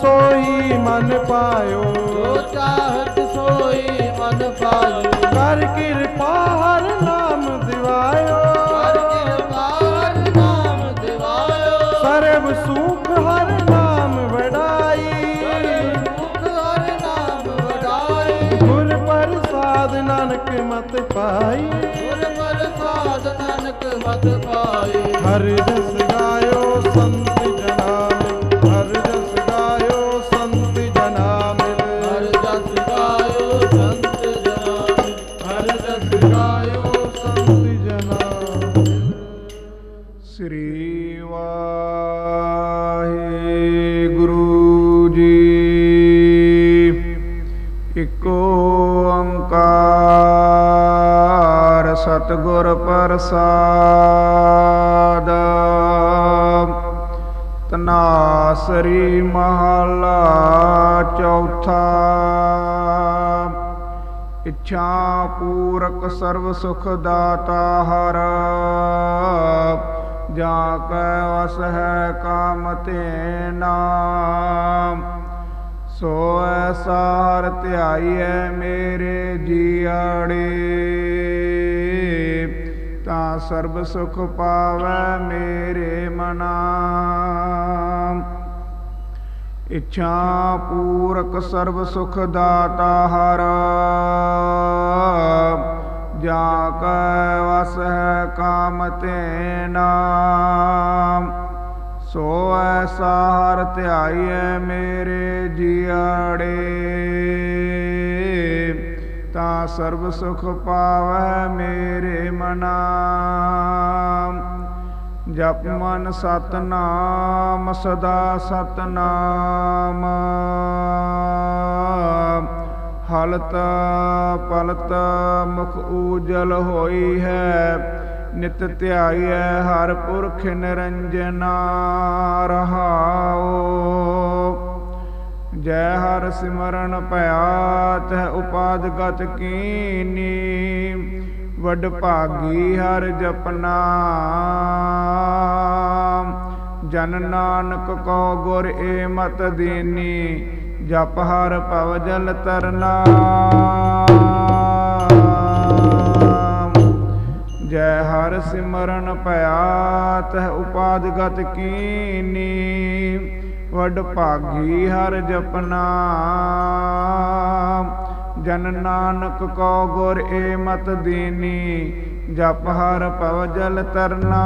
ਸੋਈ ਮਨ ਪਾਇਓ। ਜੋ ਚਾਹਤ ਨਾਨਕ ਮਤ ਪਾਈ। ਗੁਰ ਪ੍ਰਸਾਦ ਨਾਨਕ ਮਤ ਪਾਏ ਹਰ ਜਸ ਗਾਇਓ ਸੰਤ ਜਨਾ ਹਰ ਜਸ ਗਾਇਓ ਸੰਤ ਜਨਾ ਹਰ ਜਸ ਗਾਇਓ ਸੰਤ ਜਨਾ ਹਰ ਜਸ ਗਾਇਓ ਸੰਤ ਜਨਾ ਸ੍ਰੀ ਵਾਹਿਗੁਰੂ ਜੀ। ਇਕ ਸਤਿਗੁਰ ਪ੍ਰਸਾਦ। ਤਨਾਸਰੀ ਮਹਲਾ ਚੌਥਾ। ਇੱਛਾ ਪੂਰਕ ਸਰਬ ਸੁਖ ਦਾਤਾ ਹਰ। ਜਾ ਕੈ ਵਸ ਹੈ ਕਾਮ ਤੇਨਾ ਸੋ ਐਸਾ ਹਰ ਧਿਆਈਐ ਮੇਰੇ ਜੀਆੜੇ। ਤਾਂ ਸਰਬ ਸੁਖ ਪਾਵੈ ਮੇਰੇ ਮਨਾ। ਇੱਛਾ ਪੂਰਕ ਸਰਬ ਸੁਖ ਦਾਤਾ ਹਰ। ਜਾ ਕੈ ਵਸ ਹੈ ਕਾਮ ਤੇ ਨਾਮ। ਸੋ ਐਸਾ ਹਰ ਧਿਆਈਐ ਮੇਰੇ ਜੀਆੜੇ ਸਰਬ ਸੁਖ ਪਾਵੈ ਮੇਰੇ ਮਨਾ ਜਪ ਮਨ ਸਤਨਾਮ, ਸਦਾ ਸਤਨਾਮ। ਹਲਤ ਪਲਤ ਮੁਖ ਉਜਲ ਹੋਈ ਹੈ, ਨਿਤ ਧਿਆਈਐ ਹਰ ਪੁਰਖ ਨਿਰੰਜਨਾ ਰਹਾਓ ਜੈ ਹਰ ਸਿਮਰਨ ਭਇਆ, ਤਹ ਉਪਾਦ ਗਤ ਕੀਨੀ। ਵਡ ਭਾਗੀ ਹਰ ਜਪਨਾ। ਜਨ ਨਾਨਕ ਕੋ ਗੁਰ ਏ ਮਤ ਦੇਨੀ, ਜਪ ਹਰ ਭਵ ਜਲ ਤਰਨਾ। ਸਿਮਰਨ ਭਇਆ, ਤਹ ਉਪਾਦ ਕੀਨੀ। ਵਡ ਭਾਗੀ ਹਰ ਜਪਨਾ। ਜਨ ਨਾਨਕ ਕੋ ਗੁਰ ਏ ਮਤ ਦੇਨੀ, ਜਪ ਹਰ ਭਵ ਜਲ ਤਰਨਾ।